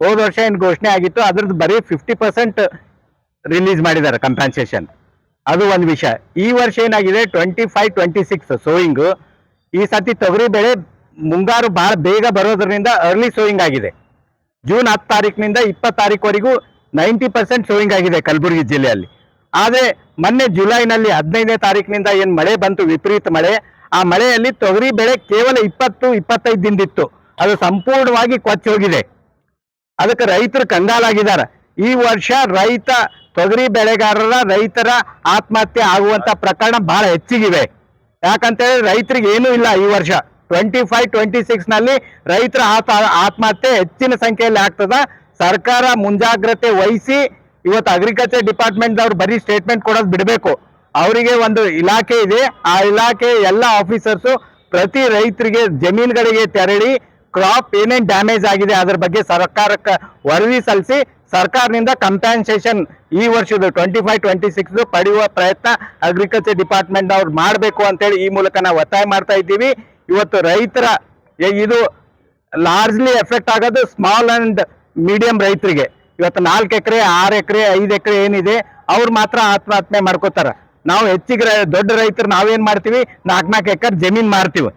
ಹೋದ ವರ್ಷ ಏನು ಘೋಷಣೆ ಆಗಿತ್ತು, ಅದ್ರದ್ದು ಬರೀ ಫಿಫ್ಟಿ ಪರ್ಸೆಂಟ್ ರಿಲೀಸ್ ಮಾಡಿದ್ದಾರೆ ಕಂಪನ್ಸೇಷನ್ ಅದು ಒಂದು ವಿಷಯ. ಈ ವರ್ಷ ಏನಾಗಿದೆ twenty five twenty six sowing ಈ ಸತಿ ತೊಗರಿ ಬೆಳೆ ಮುಂಗಾರು ಬಹಳ ಬೇಗ ಬರೋದ್ರಿಂದ ಅರ್ಲಿ ಸೋಯಿಂಗ್ ಆಗಿದೆ. ಜೂನ್ ಹತ್ತು ತಾರೀಕಿನಿಂದ ಇಪ್ಪತ್ತು ತಾರೀಕುವರೆಗೂ ನೈಂಟಿ ಪರ್ಸೆಂಟ್ ಸೋಯಿಂಗ್ ಆಗಿದೆ ಕಲಬುರಗಿ ಜಿಲ್ಲೆಯಲ್ಲಿ. ಆದರೆ ಮೊನ್ನೆ ಜುಲೈನಲ್ಲಿ ಹದಿನೈದನೇ ತಾರೀಕಿನಿಂದ ಏನು ಮಳೆ ಬಂತು, ವಿಪರೀತ ಮಳೆ, ಆ ಮಳೆಯಲ್ಲಿ ತೊಗರಿ ಬೆಳೆ ಕೇವಲ ಇಪ್ಪತ್ತು ಇಪ್ಪತ್ತೈದು ದಿನದಿತ್ತು ಅದು ಸಂಪೂರ್ಣವಾಗಿ ಕೊಚ್ಚಿ ಹೋಗಿದೆ. ಅದಕ್ಕೆ ರೈತರು ಕಂಗಾಲಾಗಿದ್ದಾರೆ. ಈ ವರ್ಷ ರೈತ, ತೊಗರಿ ಬೆಳೆಗಾರರ ರೈತರ ಆತ್ಮಹತ್ಯೆ ಆಗುವಂತ ಪ್ರಕರಣ ಬಹಳ ಹೆಚ್ಚಿಗಿವೆ ಯಾಕಂತೇಳಿ ರೈತರಿಗೆ ಏನೂ ಇಲ್ಲ ಈ ವರ್ಷ. ಟ್ವೆಂಟಿ ಫೈವ್ ಟ್ವೆಂಟಿ ಸಿಕ್ಸ್ನಲ್ಲಿ ರೈತರ ಆತ, ಆತ್ಮಹತ್ಯೆ ಹೆಚ್ಚಿನ ಸಂಖ್ಯೆಯಲ್ಲಿ ಆಗ್ತದ. ಸರ್ಕಾರ ಮುಂಜಾಗ್ರತೆ ವಹಿಸಿ ಇವತ್ತು ಅಗ್ರಿಕಲ್ಚರ್ ಡಿಪಾರ್ಟ್ಮೆಂಟ್ ಅವ್ರು ಬರೀ ಸ್ಟೇಟ್ಮೆಂಟ್ ಕೊಡೋದು ಬಿಡಬೇಕು. ಅವರಿಗೆ ಒಂದು ಇಲಾಖೆ ಇದೆ. ಆ ಇಲಾಖೆ ಎಲ್ಲ ಆಫೀಸರ್ಸು ಪ್ರತಿ ರೈತರಿಗೆ ಜಮೀನುಗಳಿಗೆ ತೆರಳಿ ಕ್ರಾಪ್ ಏನೇನ್ ಡ್ಯಾಮೇಜ್ ಆಗಿದೆ, ಅದ್ರ ಬಗ್ಗೆ ಸರ್ಕಾರಕ್ಕೆ ವರದಿ ಸಲ್ಲಿಸಿ ಸರ್ಕಾರದಿಂದ ಕಂಪೆನ್ಸೇಷನ್ ಈ ವರ್ಷದ ಟ್ವೆಂಟಿ ಫೈವ್ ಟ್ವೆಂಟಿ ಸಿಕ್ಸ್ ಪಡೆಯುವ ಪ್ರಯತ್ನ ಅಗ್ರಿಕಲ್ಚರ್ ಡಿಪಾರ್ಟ್ಮೆಂಟ್ ಅವ್ರು ಮಾಡಬೇಕು ಅಂತೇಳಿ ಈ ಮೂಲಕ ನಾವು ಒತ್ತಾಯ ಮಾಡ್ತಾ ಇದ್ದೀವಿ. ಇವತ್ತು ರೈತರ ಇದು ಲಾರ್ಜ್ಲಿ ಎಫೆಕ್ಟ್ ಆಗೋದು ಸ್ಮಾಲ್ ಅಂಡ್ ಮೀಡಿಯಂ ರೈತರಿಗೆ. ಇವತ್ತು ನಾಲ್ಕು ಎಕರೆ, ಆರು ಎಕರೆ, ಐದು ಎಕರೆ ಏನಿದೆ, ಅವ್ರು ಮಾತ್ರ ಆತ್ಮಹತ್ಯೆ ಮಾಡ್ಕೋತಾರೆ. ನಾವು ಹೆಚ್ಚಿಗೆ ದೊಡ್ಡ ರೈತರು ನಾವೇನು ಮಾಡ್ತೀವಿ, ನಾಲ್ಕು ನಾಲ್ಕು ಎಕರೆ ಜಮೀನ್ ಮಾರ್ತೀವಿ.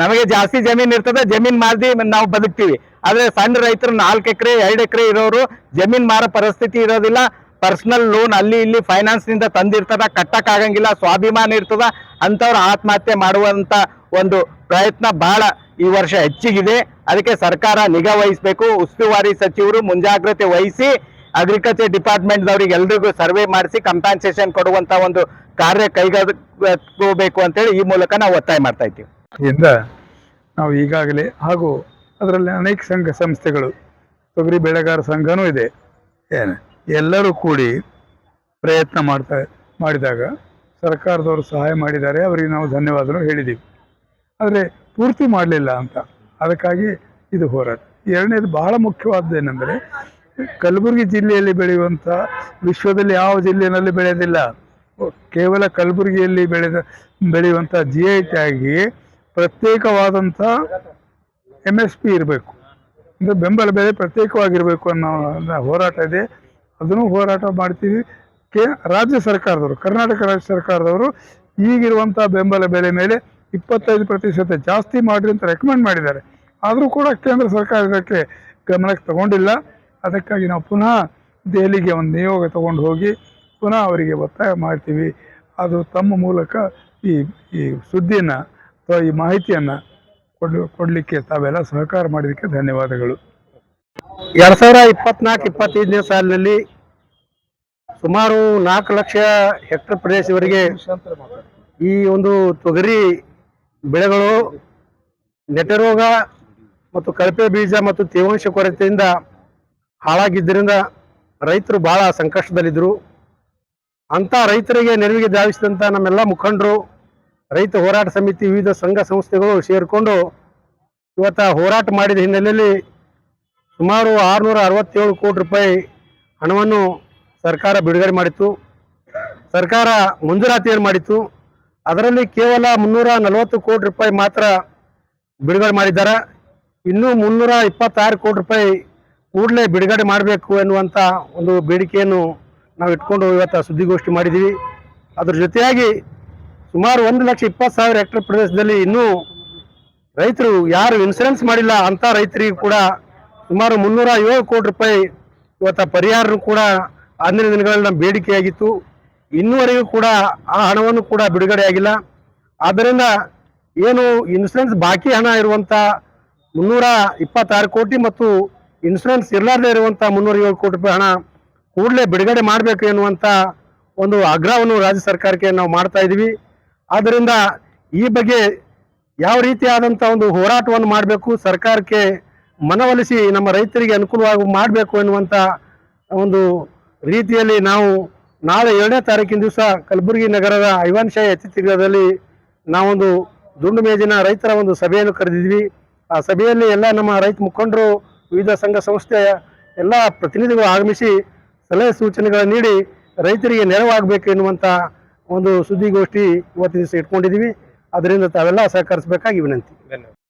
ನಮಗೆ ಜಾಸ್ತಿ ಜಮೀನ್ ಇರ್ತದೆ, ಜಮೀನ್ ಮಾರ್ದಿ ನಾವು ಬದುಕ್ತೀವಿ. ಆದ್ರೆ ಸಣ್ಣ ರೈತರು ನಾಲ್ಕು ಎಕರೆ, ಎರಡು ಎಕರೆ ಇರೋರು ಜಮೀನ್ ಮಾರೋ ಪರಿಸ್ಥಿತಿ ಇರೋದಿಲ್ಲ. ಪರ್ಸನಲ್ ಲೋನ್ ಅಲ್ಲಿ ಇಲ್ಲಿ ಫೈನಾನ್ಸ್ನಿಂದ ತಂದಿರ್ತದ, ಕಟ್ಟಕ್ ಆಗಂಗಿಲ್ಲ, ಸ್ವಾಭಿಮಾನ ಇರ್ತದ ಅಂತವ್ರು ಆತ್ಮಹತ್ಯೆ ಮಾಡುವಂತ ಒಂದು ಪ್ರಯತ್ನ ಬಹಳ ಈ ವರ್ಷ ಹೆಚ್ಚಿಗಿದೆ. ಅದಕ್ಕೆ ಸರ್ಕಾರ ನಿಗಾ ವಹಿಸ್ಬೇಕು. ಉಸ್ತುವಾರಿ ಸಚಿವರು ಮುಂಜಾಗ್ರತೆ ವಹಿಸಿ ಅಗ್ರಿಕಲ್ಚರ್ ಡಿಪಾರ್ಟ್ಮೆಂಟ್ ದವರಿಗೆ ಎಲ್ರಿಗೂ ಸರ್ವೆ ಮಾಡಿಸಿ ಕಂಪನ್ಸೇಷನ್ ಕೊಡುವಂತ ಒಂದು ಕಾರ್ಯ ಕೈಗೆತ್ತಿಕೋಬೇಕು ಅಂತೇಳಿ ಈ ಮೂಲಕ ನಾವು ಒತ್ತಾಯ ಮಾಡ್ತಾ ಇದ್ದೀವಿ. ಇಂದ ನಾವು ಈಗಾಗಲೇ ಹಾಗೂ ಅದರಲ್ಲಿ ಅನೇಕ ಸಂಘ ಸಂಸ್ಥೆಗಳು ತೊಗರಿ ಬೆಳೆಗಾರ ಸಂಘನೂ ಇದೆ. ಏನು? ಎಲ್ಲರೂ ಕೂಡಿ ಪ್ರಯತ್ನ ಮಾಡ್ತಾ ಮಾಡಿದಾಗ ಸರ್ಕಾರದವರು ಸಹಾಯ ಮಾಡಿದ್ದಾರೆ. ಅವರಿಗೆ ನಾವು ಧನ್ಯವಾದಗಳು ಹೇಳಿದ್ದೀವಿ. ಆದರೆ ಪೂರ್ತಿ ಮಾಡಲಿಲ್ಲ ಅಂತ. ಅದಕ್ಕಾಗಿ ಇದು ಹೋರಾಟ. ಎರಡನೇದು ಬಹಳ ಮುಖ್ಯವಾದ್ದೇನೆಂದರೆ ಕಲಬುರಗಿ ಜಿಲ್ಲೆಯಲ್ಲಿ ಬೆಳೆಯುವಂಥ ವಿಶ್ವದಲ್ಲಿ ಯಾವ ಜಿಲ್ಲೆಯಲ್ಲಿ ಬೆಳೆಯೋದಿಲ್ಲ ಕೇವಲ ಕಲಬುರಗಿಯಲ್ಲಿ ಬೆಳೆದ ಬೆಳೆಯುವಂಥ ಜಿ ಐ ಟ್ಯಾಗಿ ಪ್ರತ್ಯೇಕವಾದಂಥ ಎಂ ಎಸ್ ಪಿ ಇರಬೇಕು. ಅಂದರೆ ಬೆಂಬಲ ಬೆಲೆ ಪ್ರತ್ಯೇಕವಾಗಿರಬೇಕು ಅನ್ನೋ ಹೋರಾಟ ಇದೆ. ಅದನ್ನು ಹೋರಾಟ ಮಾಡ್ತೀವಿ. ಕೆ, ರಾಜ್ಯ ಸರ್ಕಾರದವರು, ಕರ್ನಾಟಕ ರಾಜ್ಯ ಸರ್ಕಾರದವರು ಈಗಿರುವಂಥ ಬೆಂಬಲ ಬೆಲೆ ಮೇಲೆ ಇಪ್ಪತ್ತೈದು ಪ್ರತಿಶತ ಜಾಸ್ತಿ ಮಾಡಿರಿ ಅಂತ ರೆಕಮೆಂಡ್ ಮಾಡಿದ್ದಾರೆ. ಆದರೂ ಕೂಡ ಕೇಂದ್ರ ಸರ್ಕಾರ ಇದಕ್ಕೆ ಗಮನಕ್ಕೆ ತಗೊಂಡಿಲ್ಲ. ಅದಕ್ಕಾಗಿ ನಾವು ಪುನಃ ದೆಹಲಿಗೆ ಒಂದು ನಿಯೋಗ ತಗೊಂಡು ಹೋಗಿ ಪುನಃ ಅವರಿಗೆ ಒತ್ತಾಯ ಮಾಡ್ತೀವಿ. ಅದು ತಮ್ಮ ಮೂಲಕ ಈ ಈ ಸುದ್ದಿಯನ್ನು ಅಥವಾ ಈ ಮಾಹಿತಿಯನ್ನು ಕೊಡ್ ಕೊಡಲಿಕ್ಕೆ ತಾವೆಲ್ಲ ಸಹಕಾರ ಮಾಡಿದ್ದಕ್ಕೆ ಧನ್ಯವಾದಗಳು. ಎರಡ್ ಸಾವಿರ ಇಪ್ಪತ್ನಾಲ್ಕು, ಇಪ್ಪತ್ತೈದನೇ ಸಾಲಿನಲ್ಲಿ ಸುಮಾರು ನಾಲ್ಕು ಲಕ್ಷ ಹೆಕ್ಟರ್ ಪ್ರದೇಶವರೆಗೆ ಈ ಒಂದು ತೊಗರಿ ಬೆಳೆಗಳು ನೆಟರೋಗ ಮತ್ತು ಕಳಪೆ ಬೀಜ ಮತ್ತು ತೇವಾಂಶ ಕೊರತೆಯಿಂದ ಹಾಳಾಗಿದ್ದರಿಂದ ರೈತರು ಬಹಳ ಸಂಕಷ್ಟದಲ್ಲಿದ್ದರು. ಅಂತ ರೈತರಿಗೆ ನೆರವಿಗೆ ಧಾವಿಸಿದಂಥ ನಮ್ಮೆಲ್ಲ ಮುಖಂಡರು ರೈತ ಹೋರಾಟ ಸಮಿತಿ ವಿವಿಧ ಸಂಘ ಸಂಸ್ಥೆಗಳು ಸೇರಿಕೊಂಡು ಇವತ್ತ ಹೋರಾಟ ಮಾಡಿದ ಹಿನ್ನೆಲೆಯಲ್ಲಿ ಸುಮಾರು ಆರುನೂರ ಅರವತ್ತೇಳು ಕೋಟಿ ರೂಪಾಯಿ ಹಣವನ್ನು ಸರ್ಕಾರ ಬಿಡುಗಡೆ ಮಾಡಿತ್ತು. ಸರ್ಕಾರ ಮಂಜೂರಾತಿಯನ್ನು ಮಾಡಿತ್ತು. ಅದರಲ್ಲಿ ಕೇವಲ ಮುನ್ನೂರ ನಲವತ್ತು ಕೋಟಿ ರೂಪಾಯಿ ಮಾತ್ರ ಬಿಡುಗಡೆ ಮಾಡಿದ್ದಾರೆ. ಇನ್ನೂ ಮುನ್ನೂರ ಇಪ್ಪತ್ತಾರು ಕೋಟಿ ರೂಪಾಯಿ ಕೂಡಲೇ ಬಿಡುಗಡೆ ಮಾಡಬೇಕು ಎನ್ನುವಂಥ ಒಂದು ಬೇಡಿಕೆಯನ್ನು ನಾವು ಇಟ್ಕೊಂಡು ಇವತ್ತು ಸುದ್ದಿಗೋಷ್ಠಿ ಮಾಡಿದ್ದೀವಿ. ಅದ್ರ ಜೊತೆಯಾಗಿ ಸುಮಾರು ಒಂದು ಲಕ್ಷ ಇಪ್ಪತ್ತು ಸಾವಿರ ಹೆಕ್ಟರ್ ಪ್ರದೇಶದಲ್ಲಿ ಇನ್ನೂ ರೈತರು ಯಾರು ಇನ್ಸೂರೆನ್ಸ್ ಮಾಡಿಲ್ಲ ಅಂತ ರೈತರಿಗೆ ಕೂಡ ಸುಮಾರು ಮುನ್ನೂರ ಏಳು ಕೋಟಿ ರೂಪಾಯಿ ಇವತ್ತ ಪರಿಹಾರ ಕೂಡ ಅಂದಿನ ದಿನಗಳಲ್ಲಿ ನಮ್ಮ ಬೇಡಿಕೆಯಾಗಿತ್ತು. ಇನ್ನೂವರೆಗೂ ಕೂಡ ಆ ಹಣವನ್ನು ಕೂಡ ಬಿಡುಗಡೆ ಆಗಿಲ್ಲ. ಆದ್ದರಿಂದ ಏನು ಇನ್ಸೂರೆನ್ಸ್ ಬಾಕಿ ಹಣ ಇರುವಂತ ಮುನ್ನೂರ ಇಪ್ಪತ್ತಾರು ಕೋಟಿ ಮತ್ತು ಇನ್ಸೂರೆನ್ಸ್ ಇರಲಾರ್ದೆ ಇರುವಂತ ಮುನ್ನೂರ ಏಳು ಕೋಟಿ ರೂಪಾಯಿ ಹಣ ಕೂಡಲೇ ಬಿಡುಗಡೆ ಮಾಡಬೇಕು ಎನ್ನುವಂಥ ಒಂದು ಆಗ್ರಹವನ್ನು ರಾಜ್ಯ ಸರ್ಕಾರಕ್ಕೆ ನಾವು ಮಾಡ್ತಾ ಇದ್ದೀವಿ. ಆದ್ದರಿಂದ ಈ ಬಗ್ಗೆ ಯಾವ ರೀತಿಯಾದಂಥ ಒಂದು ಹೋರಾಟವನ್ನು ಮಾಡಬೇಕು, ಸರ್ಕಾರಕ್ಕೆ ಮನವೊಲಿಸಿ ನಮ್ಮ ರೈತರಿಗೆ ಅನುಕೂಲವಾಗಿ ಮಾಡಬೇಕು ಎನ್ನುವಂಥ ಒಂದು ರೀತಿಯಲ್ಲಿ ನಾವು ನಾಳೆ ಏಳನೇ ತಾರೀಕಿನ ದಿವಸ ಕಲಬುರಗಿ ನಗರದ ಐವಾನ್ ಶಾಹಿ ಅತಿಥಿಗೃಹದಲ್ಲಿ ನಾವೊಂದು ದುಂಡು ಮೇಜಿನ ರೈತರ ಒಂದು ಸಭೆಯನ್ನು ಕರೆದಿದ್ವಿ. ಆ ಸಭೆಯಲ್ಲಿ ಎಲ್ಲ ನಮ್ಮ ರೈತ ಮುಖಂಡರು, ವಿವಿಧ ಸಂಘ ಸಂಸ್ಥೆಯ ಎಲ್ಲ ಪ್ರತಿನಿಧಿಗಳು ಆಗಮಿಸಿ ಸಲಹೆ ಸೂಚನೆಗಳನ್ನು ನೀಡಿ ರೈತರಿಗೆ ನೆರವಾಗಬೇಕು ಎನ್ನುವಂಥ ಒಂದು ಸುದ್ದಿಗೋಷ್ಠಿ ಇವತ್ತಿನ ದಿವಸ ಇಟ್ಕೊಂಡಿದ್ದೀವಿ. ಅದರಿಂದ ತಾವೆಲ್ಲ ಸಹಕರಿಸಬೇಕಾಗಿ ವಿನಂತಿ.